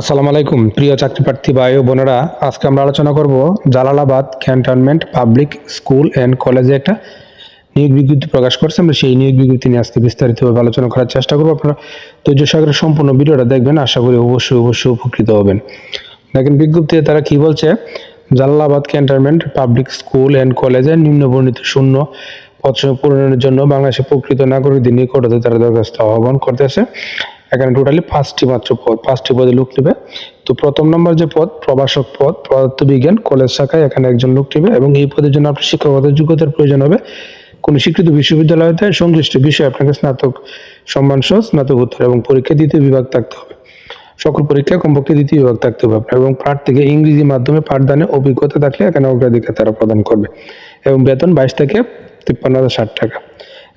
আসসালামু আলাইকুম, প্রিয় চাকরি প্রার্থী ভাই ও বোনেরা। আজকে আমরা আলোচনা করব Jalalabad cantonment public school and কলেজে একটা নিয়োগ বিজ্ঞপ্তি প্রকাশ করছে। আমরা সেই নিয়োগ বিজ্ঞপ্তি নিয়ে আজকে বিস্তারিতভাবে আলোচনা করার চেষ্টা করব। আপনারা ধৈর্য সাগরের সম্পূর্ণ ভিডিওটা দেখবেন। আশা করি অবশ্যই অবশ্যই উপকৃত হবেন। দেখেন, বিজ্ঞপ্তিতে তারা কি বলছে? Jalalabad cantonment public school and কলেজে নিম্নবর্ণিত শূন্য পদসমূহ পূরণের জন্য বাংলাদেশের প্রকৃত নাগরিকদের নিকটতে তারা দরখাস্ত আহ্বান করতেছে। এখানে টোটালি পাঁচটি মাত্র পদ পাঁচটি পদে লোক নেবে। তো প্রথম নম্বর যে পদ, প্রভাষক পদ পদার্থবিজ্ঞান কলেজ শাখায় এখানে একজন লোক নেবে এবং এই পদের জন্য আপনার শিক্ষকতার যোগ্যতার প্রয়োজন হবে। কোনো স্বীকৃত বিশ্ববিদ্যালয় হতে সংশ্লিষ্ট বিষয়ে আপনাকে স্নাতক সম্মান সহ স্নাতকোত্তর এবং পরীক্ষা দ্বিতীয় বিভাগ থাকতে হবে। সকল পরীক্ষায় কমপক্ষে দ্বিতীয় বিভাগ থাকতে হবে আপনার এবং প্রার্থীকে ইংরেজি মাধ্যমে পাঠদানে অভিজ্ঞতা থাকলে এখানে অগ্রাধিকার তারা প্রদান করবে এবং বেতন বাইশ থেকে তিপ্পান্ন হাজার ষাট টাকা।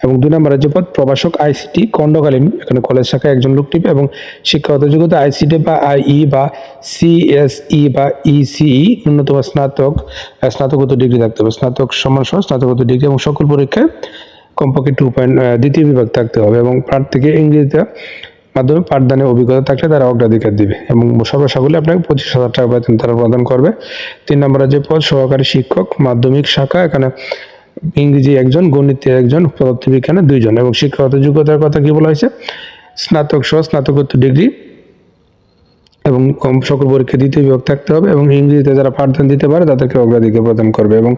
এবং দুই নম্বর রাজ্য পদ প্রভাষক আইসিটি খণ্ডকালীন এখানে কলেজ শাখায় একজন লোক টিপে এবং শিক্ষাগত যোগ্যতা আইসিটি বা আইই বা সিএসই বা ইসিই ন্যূনতম স্নাতক স্নাতকোত্তর ডিগ্রি থাকতে হবে। স্নাতক সমান সহ স্নাতকোত্তর ডিগ্রি এবং সকল পরীক্ষায় কমপক্ষে টু পয়েন্ট দ্বিতীয় বিভাগ থাকতে হবে এবং প্রার্থীকে ইংরেজিতে মাধ্যমে পাঠদানে অভিজ্ঞতা থাকলে তারা অগ্রাধিকার দিবে এবং সর্বসাকুল্যে আপনাকে পঁচিশ হাজার টাকা বেতন তারা প্রদান করবে। তিন নম্বরে যে পদ সহকারী শিক্ষক মাধ্যমিক শাখা, এখানে ইংরেজি একজন গণিতে একজন পদার্থবিজ্ঞানে দুইজন এবং শিক্ষাগত যোগ্যতার কথা কি বলা হয়েছে? স্নাতক সহ স্নাতকোত্তর ডিগ্রি এবং কম সকল পরীক্ষা দ্বিতীয় বিভাগ থাকতে হবে এবং ইংরেজিতে যারা পাঠদান দিতে পারে তাদেরকে অগ্রাধিকার প্রদান করবে এবং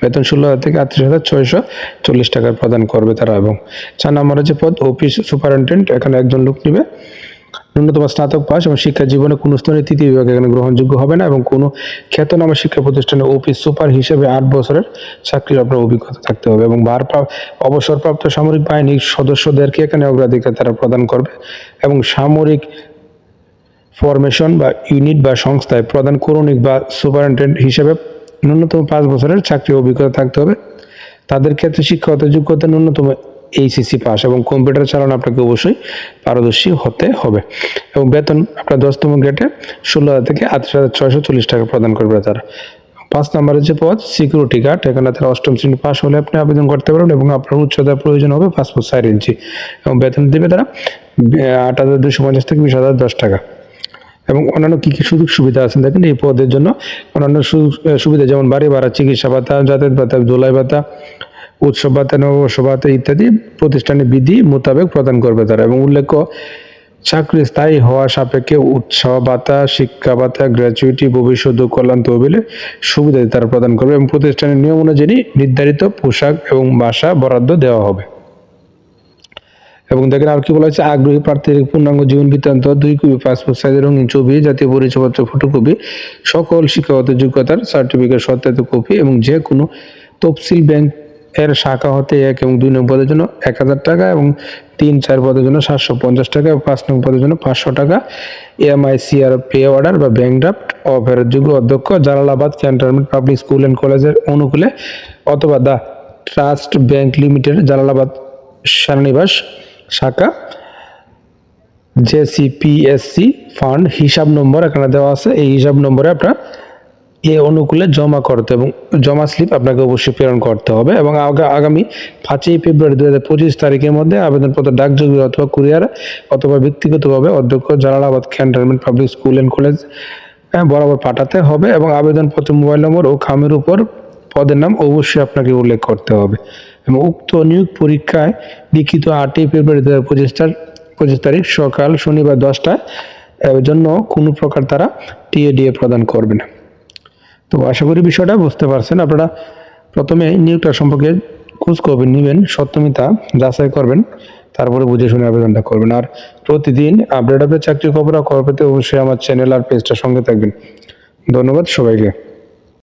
বেতন ষোলো হাজার থেকে আটত্রিশ হাজার ছয়শো চল্লিশ টাকা প্রদান করবে তারা এবং চার নম্বর হচ্ছে পদ, অফিস সুপারিনটেন্ডেন্ট, এখানে একজন লোক নেবে। ন্যূনতম স্নাতক পাস এবং শিক্ষা জীবনে কোনো স্তরে তৃতীয় বিভাগ এখানে গ্রহণযোগ্য হবে না এবং কোনো খ্যাতনামা শিক্ষা প্রতিষ্ঠানে অফিস সুপার হিসেবে আট বছরের চাকরির আপনার অভিজ্ঞতা থাকতে হবে এবং ভারপ্রাপ্ত, অবসরপ্রাপ্ত সামরিক বাহিনীর সদস্যদেরকে এখানে অগ্রাধিকার তারা প্রদান করবে এবং সামরিক ফরমেশন বা ইউনিট বা সংস্থায় প্রধান করণিক বা সুপারিনটেন্ডেন্ট হিসেবে ন্যূনতম পাঁচ বছরের চাকরি অভিজ্ঞতা থাকতে হবে। তাদের ক্ষেত্রে শিক্ষাগত যোগ্যতা ন্যূনতম এইচএসসি পাস এবং কম্পিউটার চালানো আপনাকে অবশ্যই পারদর্শী হতে হবে। এবং বেতন আপনার দশতম গ্রেডে ষোলো হাজার থেকে আটত্রিশ হাজার ছয়শো চল্লিশ টাকা প্রদান করবে তারা। পাঁচ নম্বরের যে পদ সিকিউরিটি গার্ড এখানে তারা অষ্টম শ্রেণি পাস হলে আপনি আবেদন করতে পারবেন এবং আপনার উচ্চতার প্রয়োজন হবে পাসপোর্ট চার ইঞ্চি এবং বেতন দেবে তারা আট হাজার দুশো পঞ্চাশ থেকে বিশ হাজার দশ টাকা। এবং অন্যান্য কী কী সুযোগ সুবিধা আছে দেখেন, এই পদের জন্য অন্যান্য সুযোগ সুবিধা যেমন বাড়ি ভাড়া, চিকিৎসা ভাতা, যাতায়াত ভাতা দোলাই ভাতা উৎসব ভাতা নববর্ষ ইত্যাদি প্রতিষ্ঠানের বিধি মোতাবেক প্রদান করবে তারা এবং উল্লেখ্য, চাকরি স্থায়ী হওয়া সাপেক্ষে উৎসাহ ভাতা শিক্ষা ভাতা গ্র্যাচুইটি, ভবিষ্যৎ কল্যাণ তহবিলে সুবিধা তারা প্রদান করবে এবং প্রতিষ্ঠানের নিয়ম অনুযায়ী নির্ধারিত পোশাক এবং বাসা বরাদ্দ দেওয়া হবে। এবং দেখেন আর কি বলা হয়েছে, আগ্রহী প্রার্থীর পূর্ণাঙ্গ জীবন বৃত্তান্ত, দুই কপি পাসপোর্ট সাইজের রঙিন ছবি, জাতীয় পরিচয়পত্র, ফটোকপি, সকল শিক্ষাগত যোগ্যতার সার্টিফিকেট, সত্যায়িত কপি এবং যে কোনো তফসিল ব্যাংক এর শাখা হতে এক এবং দুই নং পদের জন্য এক হাজার টাকা এবং তিন, চার পদের জন্য সাতশো পঞ্চাশ টাকা এবং পাঁচ নং পদের জন্য পাঁচশো টাকা। এমআইসিআর পে অর্ডার বা ব্যাংক ড্রাফট অফারের যোগ্য অধ্যক্ষ, Jalalabad cantonment public school and কলেজের অনুকূলে অথবা the trust bank limited Jalalabad সেনানিবাস শাখা। জেসিপিএসসি ফান্ড হিসাব নম্বর এখানে দেওয়া আছে। এই হিসাব নম্বরে আপনার এ অনুকূলে জমা করতে এবং জমা স্লিপ আপনাকে অবশ্যই প্রেরণ করতে হবে এবং আগা- আগামী পাঁচই ফেব্রুয়ারি দু হাজার পঁচিশ তারিখের মধ্যে আবেদনপত্র ডাকযোগে অথবা কুরিয়ার অথবা ব্যক্তিগতভাবে অধ্যক্ষ Jalalabad cantonment public school and college হ্যাঁ, বরাবর পাঠাতে হবে এবং আবেদনপত্র মোবাইল নম্বর ও খামের উপর পদের নাম অবশ্যই আপনাকে উল্লেখ করতে হবে এবং উক্ত নিয়োগ পরীক্ষায় লিখিত আটই ফেব্রুয়ারি দু হাজার পঁচিশ পঁচিশ তারিখ সকাল শনিবার দশটায় এর জন্য কোনো প্রকার তারা টিএডিএ প্রদান করবে না। তো আশা করি বিষয়টা বুঝতে পারছেন। আপনারা প্রথমে নিয়োগটা সম্পর্কে খোঁজ করবেন নেবেন, সত্যমিতা যাচাই করবেন, তারপরে বুঝে শুনে আবেদনটা করবেন। আর প্রতিদিন আপডেট আপডেট চাকরি খবর খবর পেতে অবশ্যই আমার চ্যানেল আর পেজটার সঙ্গে থাকবেন। ধন্যবাদ সবাইকে।